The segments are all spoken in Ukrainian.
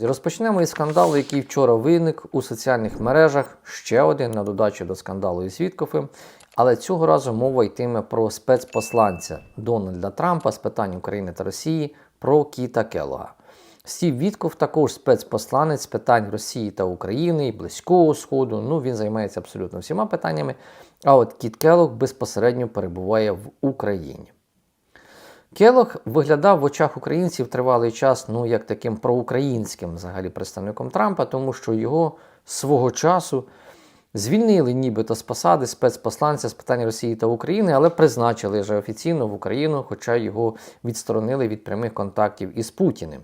Розпочнемо із скандалу, який вчора виник у соціальних мережах. Ще один на додачу до скандалу із Віткофем. Але цього разу мова йтиме про спецпосланця Дональда Трампа з питань України та Росії про Кіта Келога. Стів Вітков також спецпосланець з питань Росії та України і Близького Сходу. Ну він займається абсолютно всіма питаннями. А от Кіт Келог безпосередньо перебуває в Україні. Келог виглядав в очах українців тривалий час, ну як таким проукраїнським взагалі представником Трампа, тому що його свого часу звільнили нібито з посади спецпосланця з питань Росії та України, але призначили вже офіційно в Україну, хоча його відсторонили від прямих контактів із Путіним.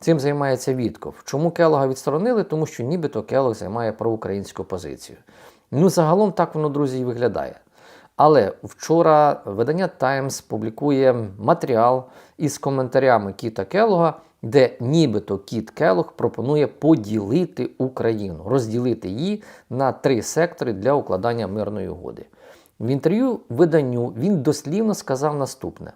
Цим займається Вітков. Чому Келога відсторонили? Тому що нібито Келог займає проукраїнську позицію. Ну, загалом так воно, друзі, і виглядає. Але вчора видання Times публікує матеріал із коментарями Кіта Келога, де нібито Кіт Келог пропонує поділити Україну, розділити її на три сектори для укладання мирної угоди. В інтерв'ю виданню він дослівно сказав наступне: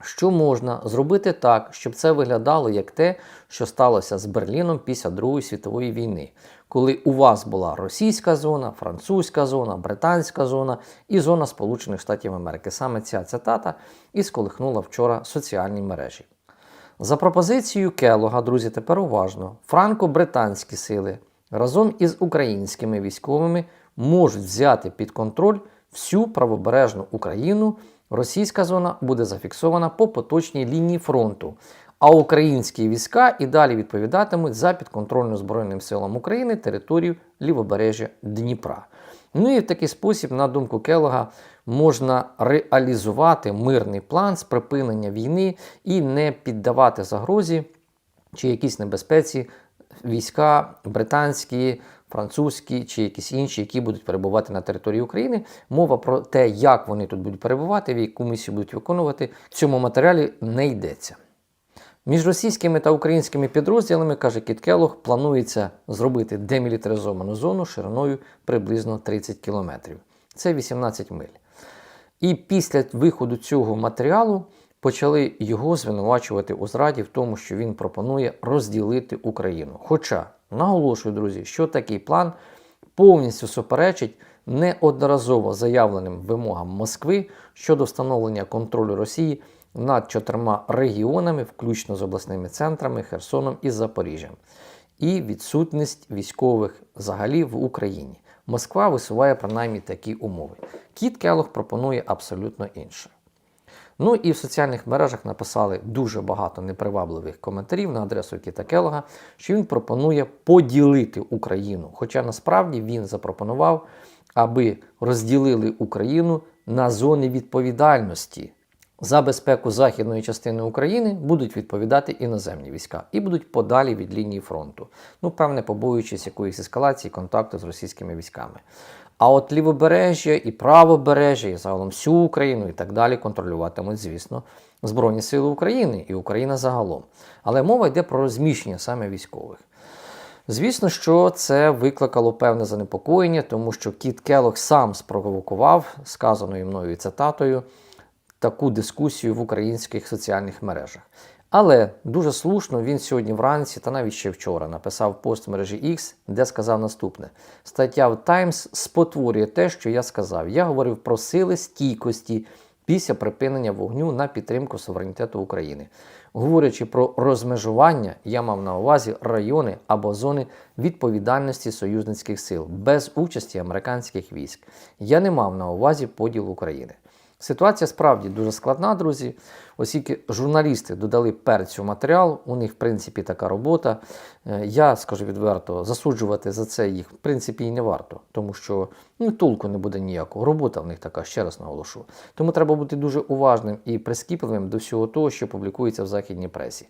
що можна зробити так, щоб це виглядало як те, що сталося з Берліном після Другої світової війни, коли у вас була російська зона, французька зона, британська зона і зона Сполучених Штатів Америки. Саме ця цитата і сколихнула вчора соціальні мережі. За пропозицією Келога, друзі, тепер уважно, франко-британські сили разом із українськими військовими можуть взяти під контроль всю правобережну Україну. Російська зона буде зафіксована по поточній лінії фронту, а українські війська і далі відповідатимуть за підконтрольну Збройним силам України територію лівобережжя Дніпра. Ну і в такий спосіб, на думку Келога, можна реалізувати мирний план з припинення війни і не піддавати загрозі чи якійсь небезпеці війська британські, французькі чи якісь інші, які будуть перебувати на території України. Мова про те, як вони тут будуть перебувати, в яку місію будуть виконувати, в цьому матеріалі не йдеться. Між російськими та українськими підрозділами, каже Кіт Келох, планується зробити демілітаризовану зону шириною приблизно 30 кілометрів. Це 18 миль. І після виходу цього матеріалу почали його звинувачувати у зраді в тому, що він пропонує розділити Україну. Хоча, наголошую, друзі, що такий план повністю суперечить неодноразово заявленим вимогам Москви щодо встановлення контролю Росії над чотирма регіонами, включно з обласними центрами Херсоном і Запоріжжям, і відсутність військових взагалі в Україні. Москва висуває принаймні такі умови. Кіт Келох пропонує абсолютно інше. Ну і в соціальних мережах написали дуже багато непривабливих коментарів на адресу Кіта Келога, що він пропонує поділити Україну. Хоча насправді він запропонував, аби розділили Україну на зони відповідальності. За безпеку західної частини України будуть відповідати іноземні війська і будуть подалі від лінії фронту. Ну, певне, побоюючись якоїсь ескалації контакту з російськими військами. А от лівобережжя і правобережжя, і загалом всю Україну і так далі контролюватимуть, звісно, Збройні Сили України і Україна загалом. Але мова йде про розміщення саме військових. Звісно, що це викликало певне занепокоєння, тому що Кіт Келох сам спровокував сказаною мною цитатою таку дискусію в українських соціальних мережах. Але дуже слушно він сьогодні вранці та навіть ще вчора написав пост в мережі X, де сказав наступне: стаття в Times спотворює те, що я сказав. Я говорив про сили стійкості після припинення вогню на підтримку суверенітету України. Говорячи про розмежування, я мав на увазі райони або зони відповідальності союзницьких сил без участі американських військ. Я не мав на увазі поділ України. Ситуація справді дуже складна, друзі, оскільки журналісти додали перцю матеріал, у них, в принципі, така робота. Е, Я скажу відверто, засуджувати за це їх, в принципі, і не варто, тому що ну, толку не буде ніякого. Робота в них така, ще раз наголошу. Тому треба бути дуже уважним і прискіпливим до всього того, що публікується в західній пресі.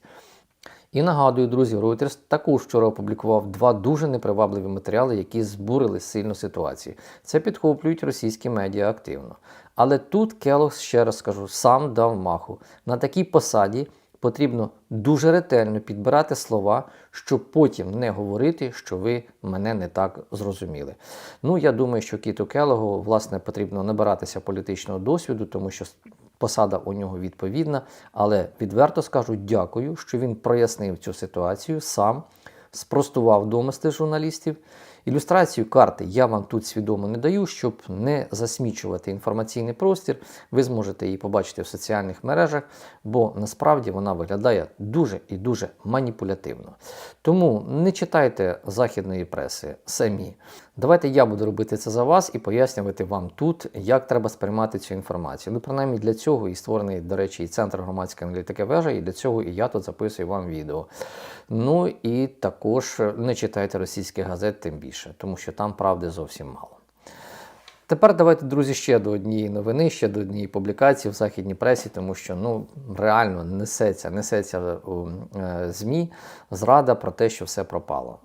І нагадую, друзі, Reuters також вчора опублікував два дуже непривабливі матеріали, які збурили сильно ситуацію. Це підхоплюють російські медіа активно. Але тут Келос, ще раз скажу, сам дав маху. На такій посаді потрібно дуже ретельно підбирати слова, щоб потім не говорити, що ви мене не так зрозуміли. Ну, я думаю, що Кіту Келогу, власне, потрібно набиратися політичного досвіду, тому що посада у нього відповідна, але відверто скажу дякую, що він прояснив цю ситуацію сам, спростував домисли журналістів. Ілюстрацію карти я вам тут свідомо не даю, щоб не засмічувати інформаційний простір. Ви зможете її побачити в соціальних мережах, бо насправді вона виглядає дуже і дуже маніпулятивно. Тому не читайте західної преси самі. Давайте я буду робити це за вас і пояснювати вам тут, як треба сприймати цю інформацію. Ну, принаймні для цього і створений, до речі, і центр громадської аналітики вежа, і для цього і я тут записую вам відео. Ну і також не читайте російських газет тим більше, тому що там правди зовсім мало. Тепер давайте, друзі, ще до однієї новини, ще до однієї публікації в західній пресі, тому що ну реально несеться, несеться у е, ЗМІ зрада про те, що все пропало.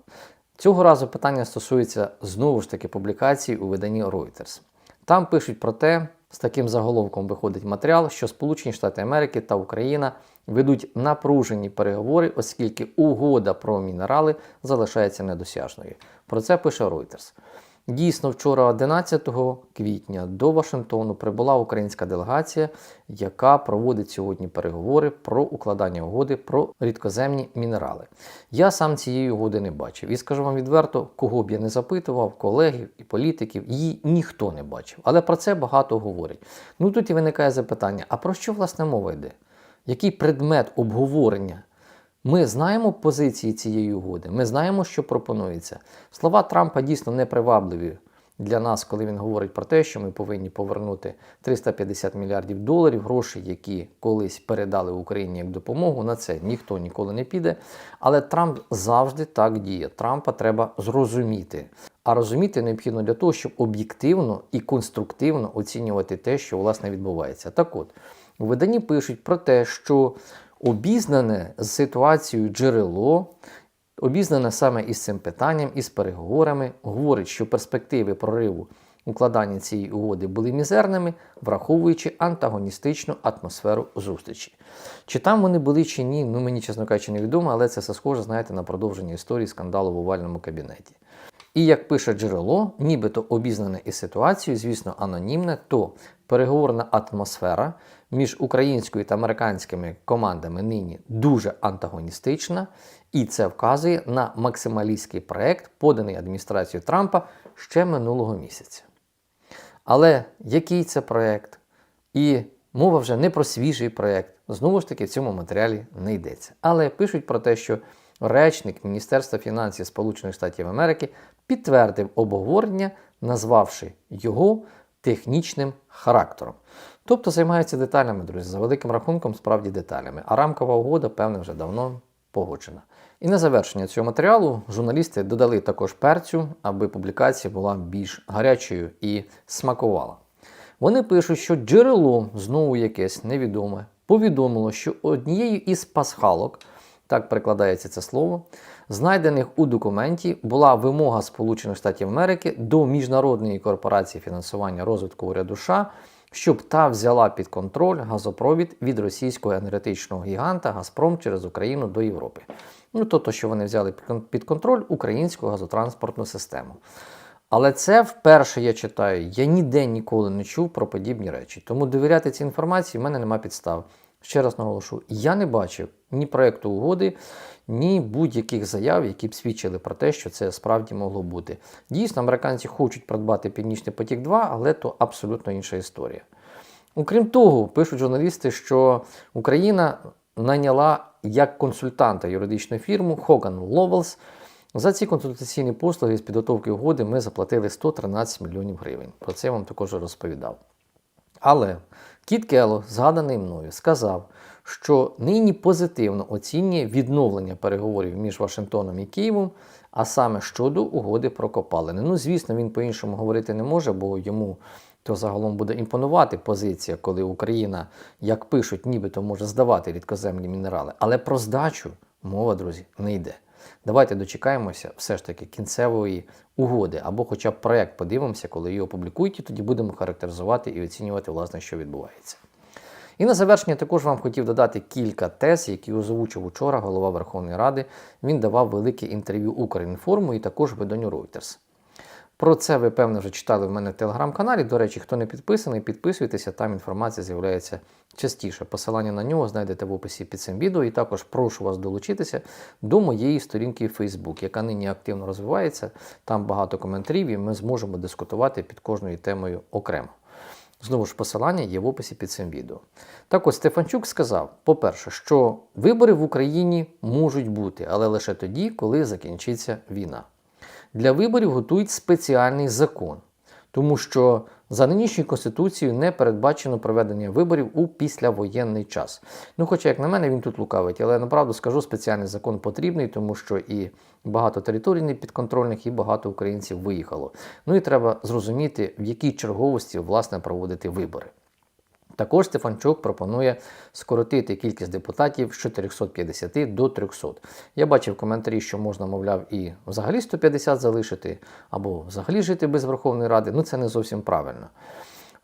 Цього разу питання стосується знову ж таки публікацій у виданні Reuters. Там пишуть про те, з таким заголовком виходить матеріал, що Сполучені Штати Америки та Україна ведуть напружені переговори, оскільки угода про мінерали залишається недосяжною. Про це пише Reuters. Дійсно, вчора, 11 квітня, до Вашингтону прибула українська делегація, яка проводить сьогодні переговори про укладання угоди про рідкоземні мінерали. Я сам цієї угоди не бачив. І скажу вам відверто, кого б я не запитував, колегів і політиків, її ніхто не бачив. Але про це багато говорять. Ну тут і виникає запитання: а про що власне мова йде? Який предмет обговорення? Ми знаємо позиції цієї угоди, ми знаємо, що пропонується. Слова Трампа дійсно непривабливі для нас, коли він говорить про те, що ми повинні повернути 350 мільярдів доларів, грошей, які колись передали Україні як допомогу. На це ніхто ніколи не піде. Але Трамп завжди так діє. Трампа треба зрозуміти. А розуміти необхідно для того, щоб об'єктивно і конструктивно оцінювати те, що власне відбувається. Так от, у виданні пишуть про те, що обізнане з ситуацією джерело, обізнане саме із цим питанням, із переговорами, говорить, що перспективи прориву укладання цієї угоди були мізерними, враховуючи антагоністичну атмосферу зустрічі. Чи там вони були, чи ні, ну мені, чесно кажучи, невідомо, але це все схоже, знаєте, на продовження історії скандалу в овальному кабінеті. І як пише джерело, нібито обізнане із ситуацією, звісно, анонімне, то переговорна атмосфера між українською та американськими командами нині дуже антагоністична, і це вказує на максималістський проект, поданий адміністрацією Трампа ще минулого місяця. Але який це проект? І мова вже не про свіжий проект. Знову ж таки, в цьому матеріалі не йдеться. Але пишуть про те, що речник Міністерства фінансів Сполучених Штатів Америки підтвердив обговорення, назвавши його технічним характером. Тобто займаються деталями, друзі, за великим рахунком, справді деталями. А рамкова угода, певне, вже давно погоджена. І на завершення цього матеріалу журналісти додали також перцю, аби публікація була більш гарячою і смакувала. Вони пишуть, що джерело, знову якесь невідоме, повідомило, що однією із пасхалок, так перекладається це слово, знайдених у документі була вимога Сполучених Штатів Америки до Міжнародної корпорації фінансування розвитку уряду США, щоб та взяла під контроль газопровід від російського енергетичного гіганта Газпром через Україну до Європи. Ну, тобто, що вони взяли під контроль українську газотранспортну систему. Але це вперше я читаю, я ніде ніколи не чув про подібні речі. Тому довіряти цій інформації в мене нема підстав. Ще раз наголошу, я не бачив ні проєкту угоди, ні будь-яких заяв, які б свідчили про те, що це справді могло бути. Дійсно, американці хочуть придбати Північний потік 2, але то абсолютно інша історія. Окрім того, пишуть журналісти, що Україна найняла як консультанта юридичну фірму Hogan Lovells. За ці консультаційні послуги з підготовки угоди ми заплатили 113 мільйонів гривень. Про це я вам також розповідав. Але Кіт Кело, згаданий мною, сказав, що нині позитивно оцінює відновлення переговорів між Вашингтоном і Києвом, а саме щодо угоди про копалини. Ну, звісно, він по-іншому говорити не може, бо йому то загалом буде імпонувати позиція, коли Україна, як пишуть, нібито може здавати рідкоземні мінерали. Але про здачу мова, друзі, не йде. Давайте дочекаємося все ж таки кінцевої угоди, або хоча б проект подивимося, коли її опублікують, і тоді будемо характеризувати і оцінювати, власне, що відбувається. І на завершення також вам хотів додати кілька тез, які озвучив учора голова Верховної Ради. Він давав велике інтерв'ю Укрінформу і також виданню Reuters. Про це ви, певно, вже читали в мене в телеграм-каналі. До речі, хто не підписаний, підписуйтеся, там інформація з'являється частіше. Посилання на нього знайдете в описі під цим відео. І також прошу вас долучитися до моєї сторінки Facebook, яка нині активно розвивається. Там багато коментарів, і ми зможемо дискутувати під кожною темою окремо. Знову ж посилання є в описі під цим відео. Так ось Стефанчук сказав: по-перше, що вибори в Україні можуть бути, але лише тоді, коли закінчиться війна. Для виборів готують спеціальний закон, тому що за нинішньою конституцією не передбачено проведення виборів у післявоєнний час. Ну, хоча, як на мене, він тут лукавить, але направду скажу, спеціальний закон потрібний, тому що і багато територій непідконтрольних, і багато українців виїхало. Ну і треба зрозуміти, в якій черговості власне проводити вибори. Також Стефанчук пропонує скоротити кількість депутатів з 450 до 300. Я бачив коментарі, що можна, мовляв, і взагалі 150 залишити, або взагалі жити без Верховної Ради. Ну це не зовсім правильно.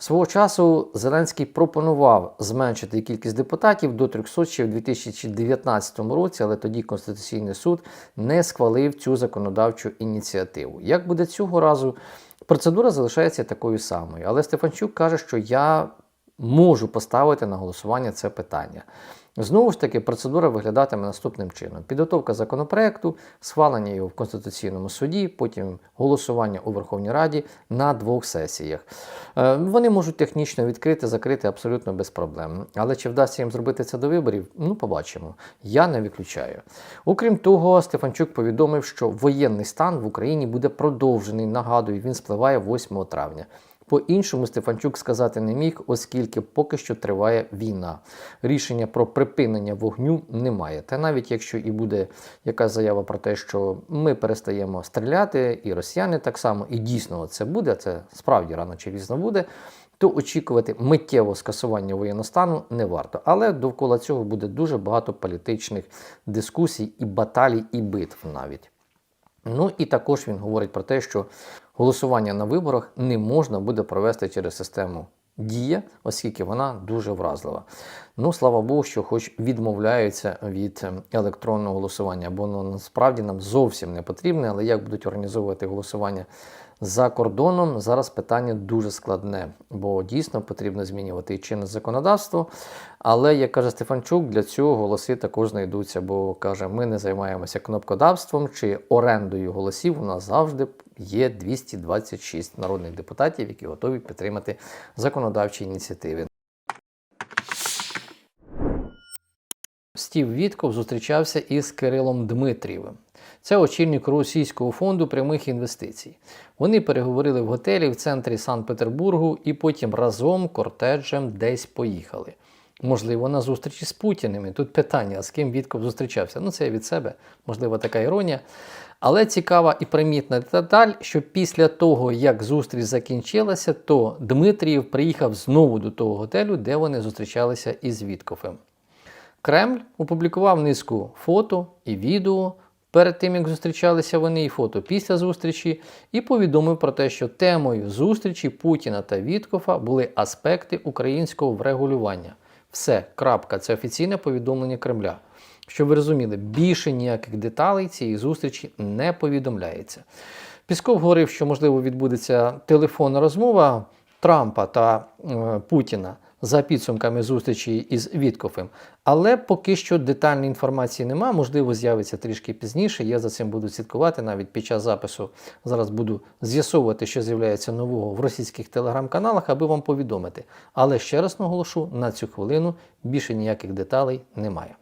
Свого часу Зеленський пропонував зменшити кількість депутатів до 300 ще в 2019 році, але тоді Конституційний суд не схвалив цю законодавчу ініціативу. Як буде цього разу? Процедура залишається такою самою, але Стефанчук каже, що я можу поставити на голосування це питання. Знову ж таки, процедура виглядатиме наступним чином: підготовка законопроекту, схвалення його в Конституційному суді, потім голосування у Верховній Раді на двох сесіях. Е, Вони можуть технічно відкрити, закрити абсолютно без проблем. Але чи вдасться їм зробити це до виборів? Ну, побачимо. Я не виключаю. Окрім того, Стефанчук повідомив, що воєнний стан в Україні буде продовжений. Нагадую, він спливає 8 травня. По-іншому Стефанчук сказати не міг, оскільки поки що триває війна. Рішення про припинення вогню немає. Та навіть якщо і буде якась заява про те, що ми перестаємо стріляти, і росіяни так само, і дійсно це буде, це справді рано чи пізно буде. То очікувати миттєвого скасування воєнного стану не варто. Але довкола цього буде дуже багато політичних дискусій і баталій, і битв навіть. Ну і також він говорить про те, що голосування на виборах не можна буде провести через систему Дія, оскільки вона дуже вразлива. Ну, слава Богу, що хоч відмовляються від ем, електронного голосування, бо воно насправді нам зовсім не потрібне, але як будуть організовувати голосування за кордоном, зараз питання дуже складне, бо дійсно потрібно змінювати і чинне законодавство. Але, як каже Стефанчук, для цього голоси також знайдуться, бо каже, ми не займаємося кнопкодавством чи орендою голосів. У нас завжди є 226 народних депутатів, які готові підтримати законодавчі ініціативи. Стів Вітков зустрічався із Кирилом Дмитрієвим. Це очільник Російського фонду прямих інвестицій. Вони переговорили в готелі в центрі Санкт-Петербургу і потім разом кортеджем десь поїхали. Можливо, на зустрічі з Путіним. Тут питання, з ким Вітков зустрічався. Ну, це я від себе, можливо, така іронія. Але цікава і примітна деталь, що після того, як зустріч закінчилася, то Дмитрієв приїхав знову до того готелю, де вони зустрічалися із Віткофем. Кремль опублікував низку фото і відео перед тим, як зустрічалися вони, і фото після зустрічі, і повідомив про те, що темою зустрічі Путіна та Віткофа були аспекти українського врегулювання. Все, крапка, це офіційне повідомлення Кремля. Щоб ви розуміли, більше ніяких деталей цієї зустрічі не повідомляється. Пісков говорив, що можливо відбудеться телефонна розмова Трампа та е, Путіна за підсумками зустрічі із Віткофем. Але поки що детальної інформації немає, можливо, з'явиться трішки пізніше. Я за цим буду слідкувати навіть під час запису. Зараз буду з'ясовувати, що з'являється нового в російських телеграм-каналах, аби вам повідомити. Але ще раз наголошу, на цю хвилину більше ніяких деталей немає.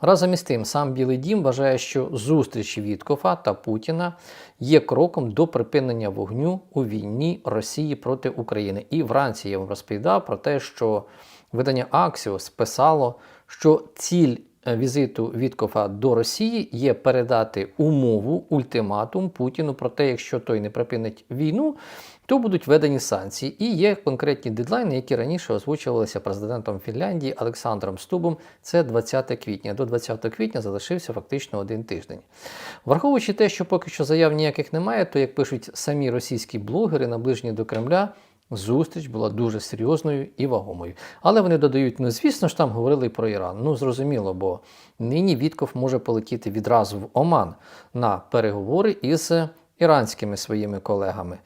Разом із тим, сам Білий Дім вважає, що зустріч Віткофа та Путіна є кроком до припинення вогню у війні Росії проти України. І вранці я вам розповідав про те, що видання Axios писало, що ціль е, візиту Віткофа до Росії є передати умову, ультиматум Путіну про те, якщо той не припинить війну, то будуть введені санкції. І є конкретні дедлайни, які раніше озвучувалися президентом Фінляндії Олександром Стубом. Це 20 квітня. До 20 квітня залишився фактично один тиждень. Враховуючи те, що поки що заяв ніяких немає, то як пишуть самі російські блогери, наближені до Кремля. Зустріч була дуже серйозною і вагомою. Але вони додають, ну звісно ж там говорили про Іран. Ну зрозуміло, бо нині Вітков може полетіти відразу в Оман на переговори із іранськими своїми колегами.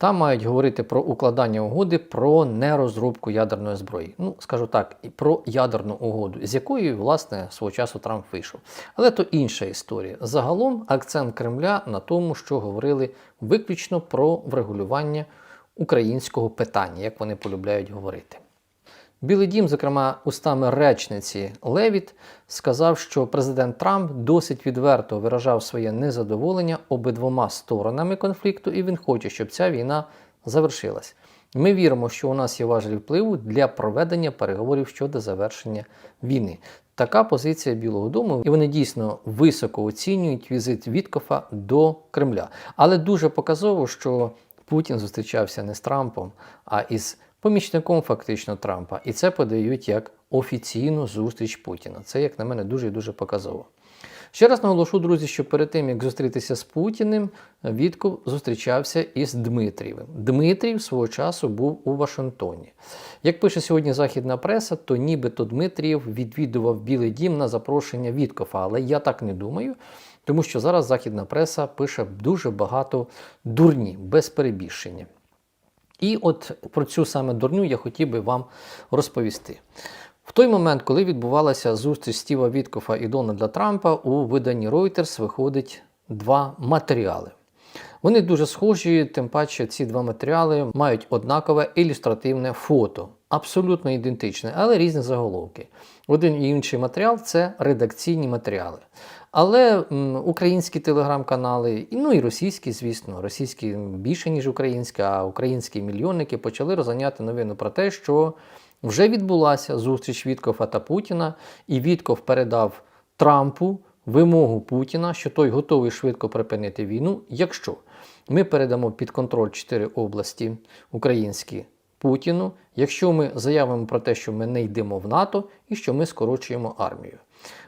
Там мають говорити про укладання угоди про нерозробку ядерної зброї. Ну, скажу так, і про ядерну угоду, з якої, власне, свого часу Трамп вийшов. Але то інша історія. Загалом акцент Кремля на тому, що говорили виключно про врегулювання українського питання, як вони полюбляють говорити. Білий дім, зокрема, устами речниці Левіт, сказав, що президент Трамп досить відверто виражав своє незадоволення обидвома сторонами конфлікту, і він хоче, щоб ця війна завершилась. Ми віримо, що у нас є важелі впливу для проведення переговорів щодо завершення війни. Така позиція Білого Дому, і вони дійсно високо оцінюють візит Віткофа до Кремля. Але дуже показово, що Путін зустрічався не з Трампом, а із помічником фактично Трампа. І це подають як офіційну зустріч Путіна. Це, як на мене, дуже і дуже показово. Ще раз наголошу, друзі, що перед тим, як зустрітися з Путіним, Вітков зустрічався із Дмитрієвим. Дмитрієв свого часу був у Вашингтоні. Як пише сьогодні західна преса, то нібито Дмитрієв відвідував Білий Дім на запрошення Віткофа. Але я так не думаю, тому що зараз західна преса пише дуже багато дурні, без перебільшення. І от про цю саме дурню я хотів би вам розповісти. В той момент, коли відбувалася зустріч Стіва Віткофа і Дональда Трампа, у виданні Reuters виходить два матеріали. Вони дуже схожі, тим паче ці два матеріали мають однакове ілюстративне фото, абсолютно ідентичне, але різні заголовки. Один і інший матеріал це редакційні матеріали. Але українські телеграм-канали, ну і російські, звісно, російські більше, ніж українські, а українські мільйонники почали розганяти новину про те, що вже відбулася зустріч Віткофа та Путіна, і Вітков передав Трампу вимогу Путіна, що той готовий швидко припинити війну, якщо ми передамо під контроль чотири області українські Путіну, якщо ми заявимо про те, що ми не йдемо в НАТО і що ми скорочуємо армію.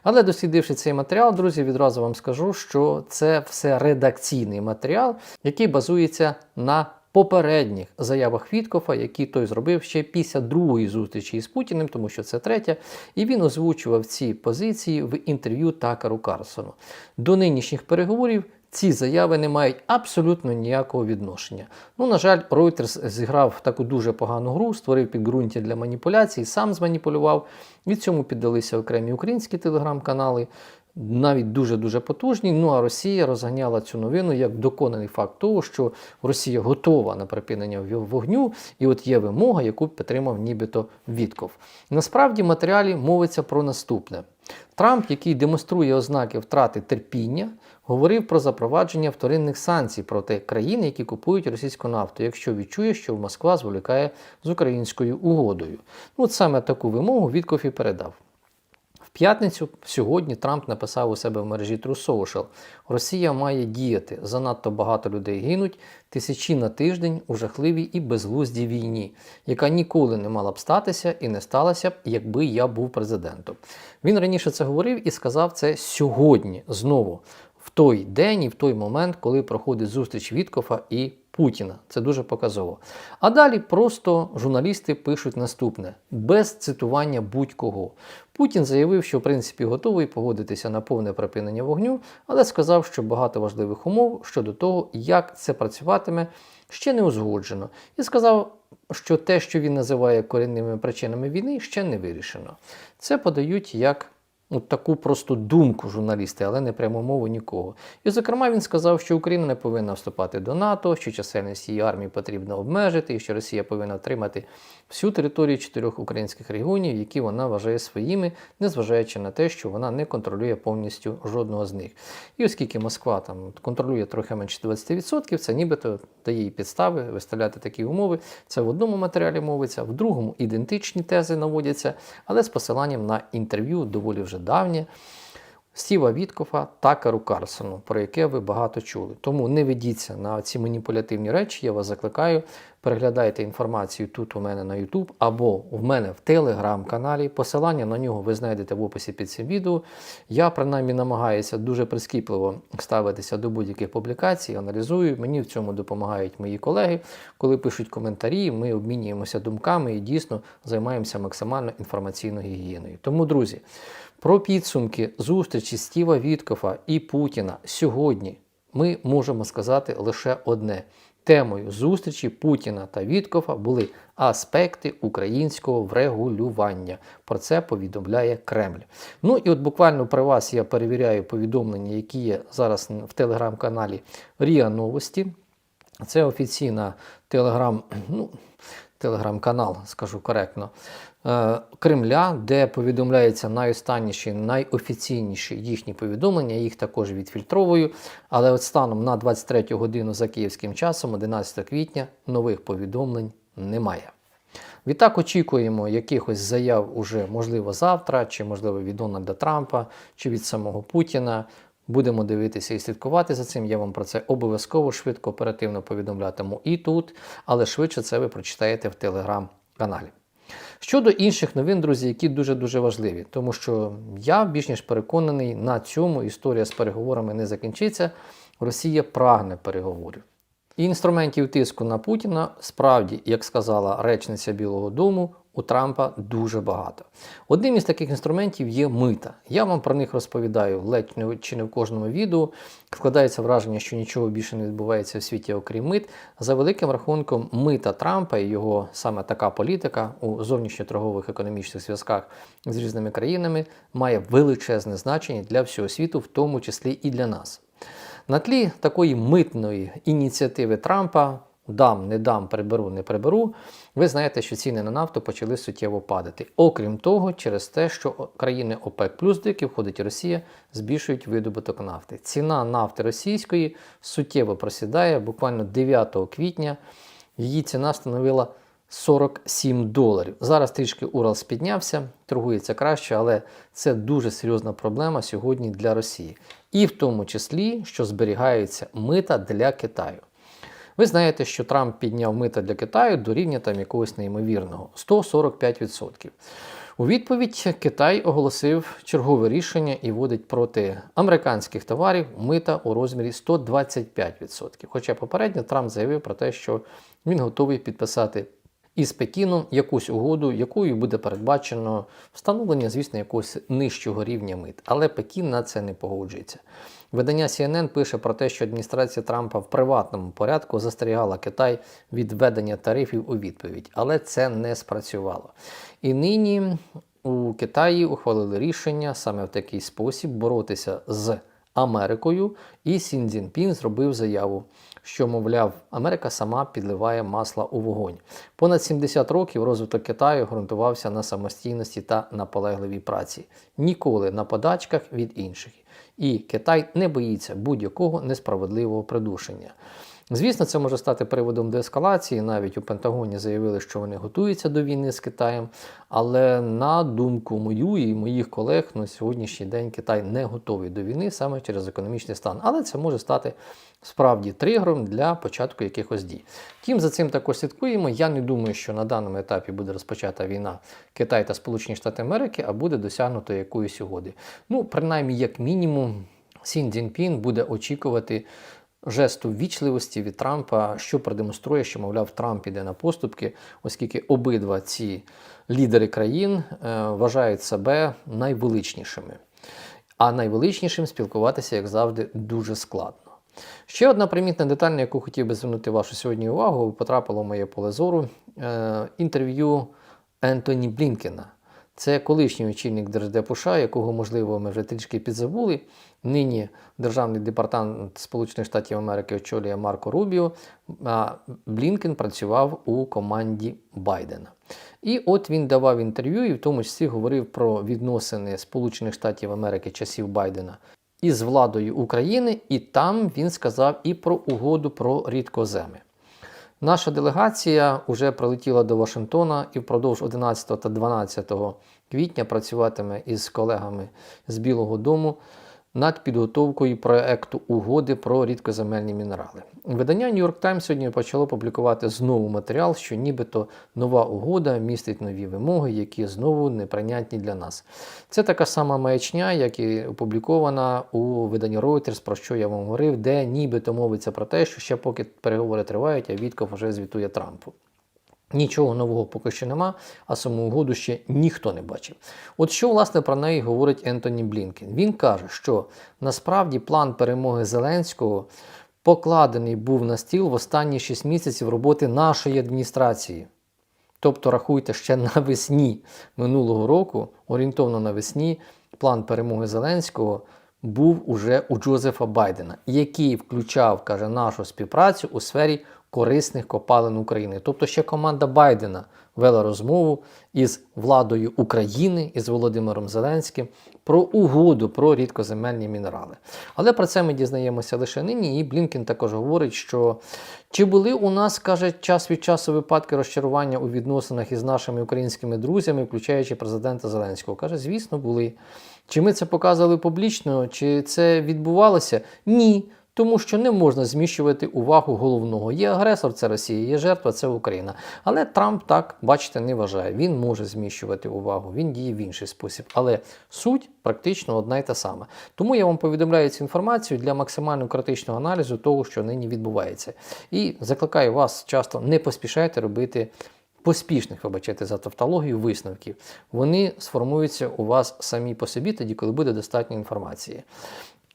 Але дослідивши цей матеріал, друзі, відразу вам скажу, що це все редакційний матеріал, який базується на попередніх заявах Віткофа, які той зробив ще після другої зустрічі із Путіним, тому що це третя, і він озвучував ці позиції в інтерв'ю Такару Карсону. До нинішніх переговорів ці заяви не мають абсолютно ніякого відношення. Ну, на жаль, Reuters зіграв таку дуже погану гру, створив підґрунтя для маніпуляцій, сам зманіпулював. Від цьому піддалися окремі українські телеграм-канали, навіть дуже-дуже потужні. Ну а Росія розганяла цю новину як доконаний факт того, що Росія готова на припинення вогню, і от є вимога, яку підтримав нібито Вітков. Насправді в матеріалі мовиться про наступне: Трамп, який демонструє ознаки втрати терпіння, говорив про запровадження вторинних санкцій проти країн, які купують російську нафту, якщо відчує, що Москва зволікає з українською угодою. Ну, от саме таку вимогу Вітков і передав. П'ятницю сьогодні Трамп написав у себе в мережі True Social Росія має діяти. Занадто багато людей гинуть, тисячі на тиждень у жахливій і безглуздій війні, яка ніколи не мала б статися і не сталася б, якби я був президентом. Він раніше це говорив і сказав це сьогодні знову, той день і в той момент, коли проходить зустріч Віткофа і Путіна. Це дуже показово. А далі просто журналісти пишуть наступне: без цитування будь-кого. Путін заявив, що в принципі готовий погодитися на повне припинення вогню, але сказав, що багато важливих умов щодо того, як це працюватиме, ще не узгоджено. І сказав, що те, що він називає корінними причинами війни, ще не вирішено. Це подають як От таку просто думку журналісти, але не пряму мову нікого. І, зокрема, він сказав, що Україна не повинна вступати до НАТО, що чисельність її армії потрібно обмежити, і що Росія повинна отримати всю територію чотирьох українських регіонів, які вона вважає своїми, незважаючи на те, що вона не контролює повністю жодного з них. І оскільки Москва там контролює трохи менше 20%, це нібито дає їй підстави виставляти такі умови. Це в одному матеріалі мовиться, в другому ідентичні тези наводяться, але з посиланням на інтерв'ю доволі вже давнє. Стіва Віткофа та Кару Карсону, про яке ви багато чули. Тому не ведіться на ці маніпулятивні речі. Я вас закликаю. Переглядайте інформацію тут у мене на YouTube або в мене в телеграм-каналі. Посилання на нього ви знайдете в описі під цим відео. Я принаймні намагаюся дуже прискіпливо ставитися до будь-яких публікацій, аналізую. Мені в цьому допомагають мої колеги. Коли пишуть коментарі, ми обмінюємося думками і дійсно займаємося максимально інформаційною гігієною. Тому, друзі. Про підсумки зустрічі Стіва Віткофа і Путіна сьогодні ми можемо сказати лише одне. Темою зустрічі Путіна та Віткофа були аспекти українського врегулювання. Про це повідомляє Кремль. Ну і от буквально при вас я перевіряю повідомлення, які є зараз в телеграм-каналі Ріа Новості. Це офіційна телеграм, ну, телеграм-канал, скажу коректно, Кремля, де повідомляються найостанніші, найофіційніші їхні повідомлення. Їх також відфільтровую. Але от станом на 23 годину за київським часом, 11 квітня, нових повідомлень немає. Відтак очікуємо якихось заяв уже можливо завтра, чи можливо від Дональда Трампа, чи від самого Путіна. Будемо дивитися і слідкувати за цим. Я вам про це обов'язково швидко, оперативно повідомлятиму і тут, але швидше це ви прочитаєте в телеграм-каналі. Щодо інших новин, друзі, які дуже-дуже важливі, тому що я більш ніж переконаний, на цьому історія з переговорами не закінчиться. Росія прагне переговорів. І інструментів тиску на Путіна справді, як сказала речниця Білого Дому, у Трампа дуже багато. Одним із таких інструментів є мита. Я вам про них розповідаю ледь не чи не в кожному відео. Складається враження, що нічого більше не відбувається в світі, окрім мит. За великим рахунком, мита Трампа і його саме така політика у зовнішньоторгових економічних зв'язках з різними країнами має величезне значення для всього світу, в тому числі і для нас. На тлі такої митної ініціативи Трампа дам, не дам, приберу, не приберу, ви знаєте, що ціни на нафту почали суттєво падати. Окрім того, через те, що країни ОПЕК, до яких входить Росія, збільшують видобуток нафти. Ціна нафти російської суттєво просідає. Буквально 9 квітня її ціна становила 47 доларів. Зараз трішки Уралс піднявся, торгується краще, але це дуже серйозна проблема сьогодні для Росії. І в тому числі, що зберігаються мита для Китаю. Ви знаєте, що Трамп підняв мита для Китаю до рівня там якогось неймовірного 145%. У відповідь Китай оголосив чергове рішення і вводить проти американських товарів мита у розмірі 125%. Хоча попередньо Трамп заявив про те, що він готовий підписати із Пекіном якусь угоду, якою буде передбачено встановлення, звісно, якогось нижчого рівня мит. Але Пекін на це не погоджується. Видання CNN пише про те, що адміністрація Трампа в приватному порядку застерігала Китай від введення тарифів у відповідь, але це не спрацювало. І нині у Китаї ухвалили рішення саме в такий спосіб боротися з Америкою, і Сін Цзіньпін зробив заяву, що, мовляв, Америка сама підливає масла у вогонь. Понад 70 років розвиток Китаю ґрунтувався на самостійності та наполегливій праці, ніколи на подачках від інших. І Китай не боїться будь-якого несправедливого придушення. Звісно, це може стати приводом до ескалації. Навіть у Пентагоні заявили, що вони готуються до війни з Китаєм. Але на думку мою і моїх колег, на сьогоднішній день Китай не готовий до війни саме через економічний стан. Але це може стати справді тригером для початку якихось дій. Втім, за цим також слідкуємо. Я не думаю, що на даному етапі буде розпочата війна Китай та Сполучені Штати Америки, а буде досягнуто якоїсь угоди. Ну, принаймні, як мінімум, Сін Цзіньпін буде очікувати жесту ввічливості від Трампа, що продемонструє, що, мовляв, Трамп іде на поступки, оскільки обидва ці лідери країн е, вважають себе найвеличнішими. А найвеличнішим спілкуватися, як завжди, дуже складно. Ще одна примітна деталь, на яку хотів би звернути вашу сьогодні увагу, потрапило в моє поле зору е, інтерв'ю Ентоні Блінкена. Це колишній очільник Держдепу США, якого, можливо, ми вже трішки підзабули. Нині Державний департамент Сполучених Штатів Америки очолює Марко Рубіо, а Блінкен працював у команді Байдена. І от він давав інтерв'ю і в тому числі говорив про відносини Сполучених Штатів Америки часів Байдена із владою України, і там він сказав і про угоду про рідкоземи. Наша делегація вже прилетіла до Вашингтона і впродовж 11 та 12 квітня працюватиме із колегами з Білого Дому над підготовкою проекту угоди про рідкоземельні мінерали. Видання New York Times сьогодні почало публікувати знову матеріал, що нібито нова угода містить нові вимоги, які знову неприйнятні для нас. Це така сама маячня, як і опублікована у виданні Reuters, про що я вам говорив, де нібито мовиться про те, що ще поки переговори тривають, а Вітков вже звітує Трампу. Нічого нового поки що нема, а саму угоду ще ніхто не бачив. От що власне про неї говорить Ентоні Блінкен? Він каже, що насправді план перемоги Зеленського покладений був на стіл в останні 6 місяців роботи нашої адміністрації. Тобто, рахуйте, ще навесні минулого року, орієнтовно навесні, план перемоги Зеленського був уже у Джозефа Байдена, який включав, каже, нашу співпрацю у сфері корисних копалин України. Тобто ще команда Байдена вела розмову із владою України із Володимиром Зеленським про угоду про рідкоземельні мінерали. Але про це ми дізнаємося лише нині. І Блінкен також говорить, що чи були у нас, каже, час від часу випадки розчарування у відносинах із нашими українськими друзями, включаючи президента Зеленського? Каже, звісно, були. Чи ми це показували публічно, чи це відбувалося? Ні. Тому що не можна зміщувати увагу головного. Є агресор, це Росія, є жертва, це Україна. Але Трамп так, бачите, не вважає. Він може зміщувати увагу, він діє в інший спосіб. Але суть практично одна й та сама. Тому я вам повідомляю цю інформацію для максимально критичного аналізу того, що нині відбувається. І закликаю вас часто не поспішайте робити. Поспішних, вибачайте за тавтологію, висновків. Вони сформуються у вас самі по собі, тоді, коли буде достатньо інформації.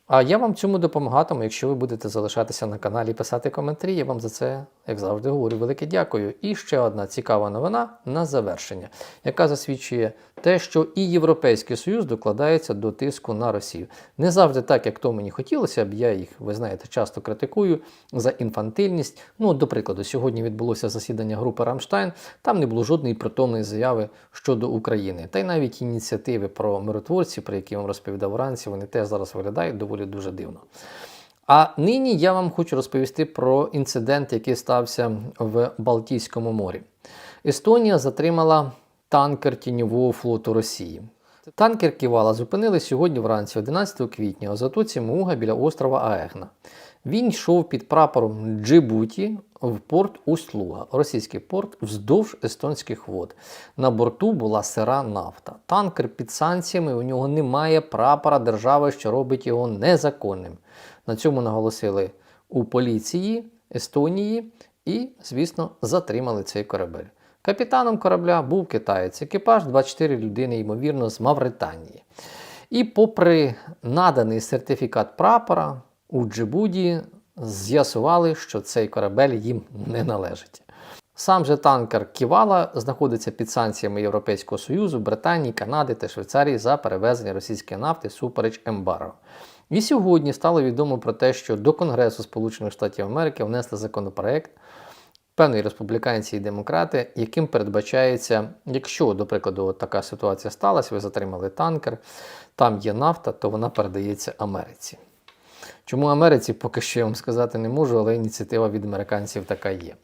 А я вам цьому допомагатиму, якщо ви будете залишатися на каналі і писати коментарі. Я вам за це, як завжди, говорю велике дякую. І ще одна цікава новина на завершення, яка засвідчує те, що і Європейський Союз докладається до тиску на Росію. Не завжди так, як то мені хотілося б. Я їх, ви знаєте, часто критикую за інфантильність. Ну, до прикладу, сьогодні відбулося засідання групи Рамштайн. Там не було жодної притомної заяви щодо України. Та й навіть ініціативи про миротворців, про які я вам розповідав вранці, вони теж зараз виглядають доволі дуже дивно. А нині я вам хочу розповісти про інцидент, який стався в Балтійському морі. Естонія затримала танкер тіньового флоту Росії. Танкер Ківала зупинили сьогодні вранці, 11 квітня, у затоці Муга біля острова Аегна. Він йшов під прапором Джибуті в порт Усть-Луга, російський порт вздовж естонських вод. На борту була сира нафта. Танкер під санкціями, у нього немає прапора держави, що робить його незаконним. На цьому наголосили у поліції Естонії і, звісно, затримали цей корабель. Капітаном корабля був китаєць, екіпаж 24 людини, ймовірно, з Мавританії. І попри наданий сертифікат прапора, у Джибуді з'ясували, що цей корабель їм не належить. Сам же танкер Ківала знаходиться під санкціями Європейського Союзу, Британії, Канади та Швейцарії за перевезення російської нафти супереч ембарго. І сьогодні стало відомо про те, що до Конгресу Сполучених Штатів Америки внесли законопроект певні республіканці і демократи, яким передбачається, якщо, до прикладу, така ситуація сталася, ви затримали танкер, там є нафта, то вона передається Америці. Чому Америці поки що я вам сказати не можу, але ініціатива від американців така є.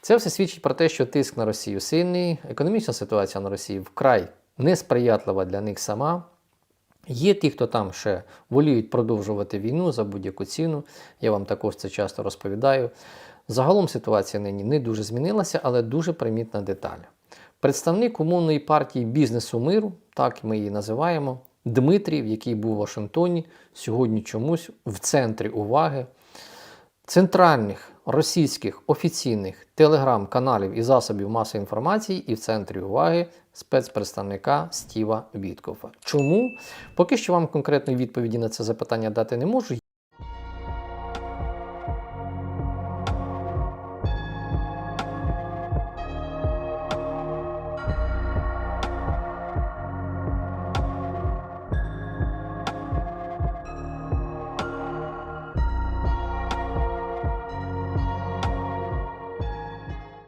Це все свідчить про те, що тиск на Росію сильний, економічна ситуація на Росії вкрай несприятлива для них сама. Є ті, хто там ще воліють продовжувати війну за будь-яку ціну. Я вам також це часто розповідаю. Загалом ситуація нині не дуже змінилася, але дуже примітна деталь. Представник умовної партії бізнесу миру, так ми її називаємо, Дмитрів, який був у Вашингтоні, сьогодні чомусь в центрі уваги центральних російських офіційних телеграм-каналів і засобів масової інформації і в центрі уваги спецпредставника Стіва Віткофа. Чому? Поки що вам конкретної відповіді на це запитання дати не можу.